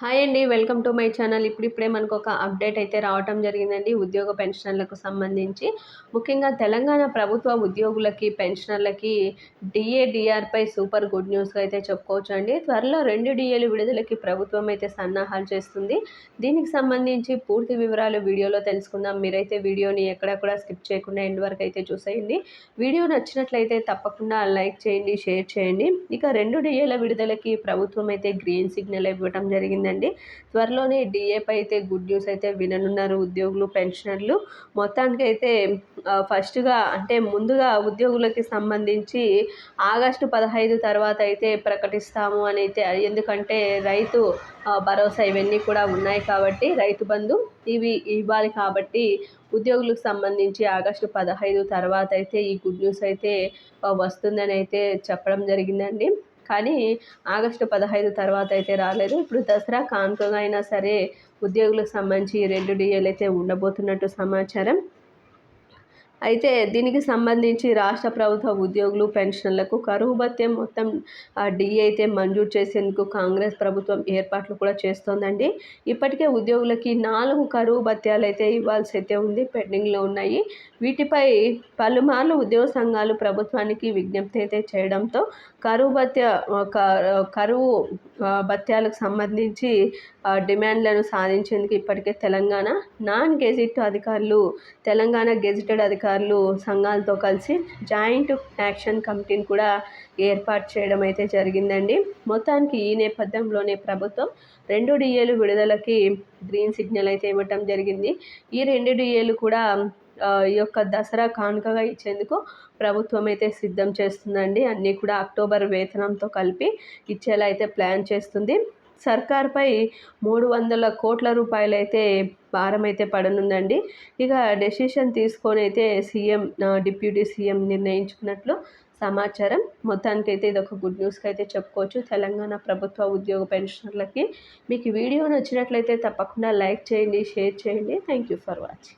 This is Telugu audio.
హాయ్ అండి వెల్కమ్ టు మై ఛానల్. ఇప్పుడిప్పుడే మనకు ఒక అప్డేట్ అయితే రావటం జరిగిందండి ఉద్యోగ పెన్షనర్లకు సంబంధించి. ముఖ్యంగా తెలంగాణ ప్రభుత్వ ఉద్యోగులకి పెన్షనర్లకి డిఏడిఆర్పై సూపర్ గుడ్ న్యూస్గా అయితే చెప్పుకోవచ్చు అండి త్వరలో రెండు డిఏలు విడుదలకి ప్రభుత్వం అయితే సన్నాహాలు చేస్తుంది. దీనికి సంబంధించి పూర్తి వివరాలు వీడియోలో తెలుసుకుందాం. మీరైతే వీడియోని ఎక్కడెక్కడ కూడా స్కిప్ చేయకుండా ఎండ్ వరకు అయితే చూసేయండి. వీడియో నచ్చినట్లయితే తప్పకుండా లైక్ చేయండి షేర్ చేయండి. ఇక రెండు డిఏల విడుదలకి ప్రభుత్వం అయితే గ్రీన్ సిగ్నల్ ఇవ్వడం జరిగింది జరిగిందండి. త్వరలోనే డిఏపై అయితే గుడ్ న్యూస్ అయితే విననున్నారు ఉద్యోగులు పెన్షనర్లు. మొత్తానికి అయితే ఫస్ట్గా అంటే ముందుగా ఉద్యోగులకి సంబంధించి ఆగస్టు పదహైదు తర్వాత అయితే ప్రకటిస్తాము అని అయితే ఎందుకంటే రైతు భరోసా ఇవన్నీ కూడా ఉన్నాయి కాబట్టి రైతు బంధు ఇవి ఇవ్వాలి కాబట్టి ఉద్యోగులకు సంబంధించి ఆగస్టు పదహైదు తర్వాత అయితే ఈ గుడ్ న్యూస్ అయితే వస్తుందని అయితే చెప్పడం జరిగిందండి. కానీ ఆగస్టు పదహైదు తర్వాత అయితే రాలేదు. ఇప్పుడు దసరా కానుకగా అయినా సరే ఉద్యోగులకు సంబంధించి రెండు డిఏలు అయితే ఉండబోతున్నట్టు సమాచారం. అయితే దీనికి సంబంధించి రాష్ట్ర ప్రభుత్వ ఉద్యోగులు పెన్షన్లకు కరువు భత్యం మొత్తం డిఏ అయితే మంజూరు చేసేందుకు కాంగ్రెస్ ప్రభుత్వం ఏర్పాట్లు కూడా చేస్తోందండి. ఇప్పటికే ఉద్యోగులకి నాలుగు కరువు భత్యాలు అయితే ఇవ్వాల్సి అయితే ఉంది పెండింగ్లో ఉన్నాయి. వీటిపై పలుమార్లు ఉద్యోగ సంఘాలు ప్రభుత్వానికి విజ్ఞప్తి అయితే చేయడంతో కరువు భత్య కరువు భత్యాలకు సంబంధించి డిమాండ్లను సాధించేందుకు ఇప్పటికే తెలంగాణ నాన్ గెజిట్ అధికారులు తెలంగాణ గెజిటెడ్ అధికారులు సంఘాలతో కలిసి జాయింట్ యాక్షన్ కమిటీని కూడా ఏర్పాటు చేయడం అయితే జరిగిందండి. మొత్తానికి ఈ నేపథ్యంలోనే ప్రభుత్వం రెండు డిఏలు విడుదలకి గ్రీన్ సిగ్నల్ అయితే ఇవ్వటం జరిగింది. ఈ రెండు డిఏలు కూడా ఈ యొక్క దసరా కానుకగా ఇచ్చేందుకు ప్రభుత్వం అయితే సిద్ధం చేస్తుందండి. అన్నీ కూడా అక్టోబర్ వేతనంతో కలిపి ఇచ్చేలా అయితే ప్లాన్ చేస్తుంది. సర్కార్పై మూడు వందల కోట్ల రూపాయలు అయితే భారం అయితే పడనుందండి. ఇక డెసిషన్ తీసుకొని అయితే సీఎం డిప్యూటీ సీఎం నిర్ణయించుకున్నట్లు సమాచారం. మొత్తానికైతే ఇది ఒక గుడ్ న్యూస్కి అయితే చెప్పుకోవచ్చు. తెలంగాణ ప్రభుత్వ ఉద్యోగ పెన్షనర్లకి మీకు వీడియో నచ్చినట్లయితే తప్పకుండా లైక్ చేయండి షేర్ చేయండి. Thank you for watching.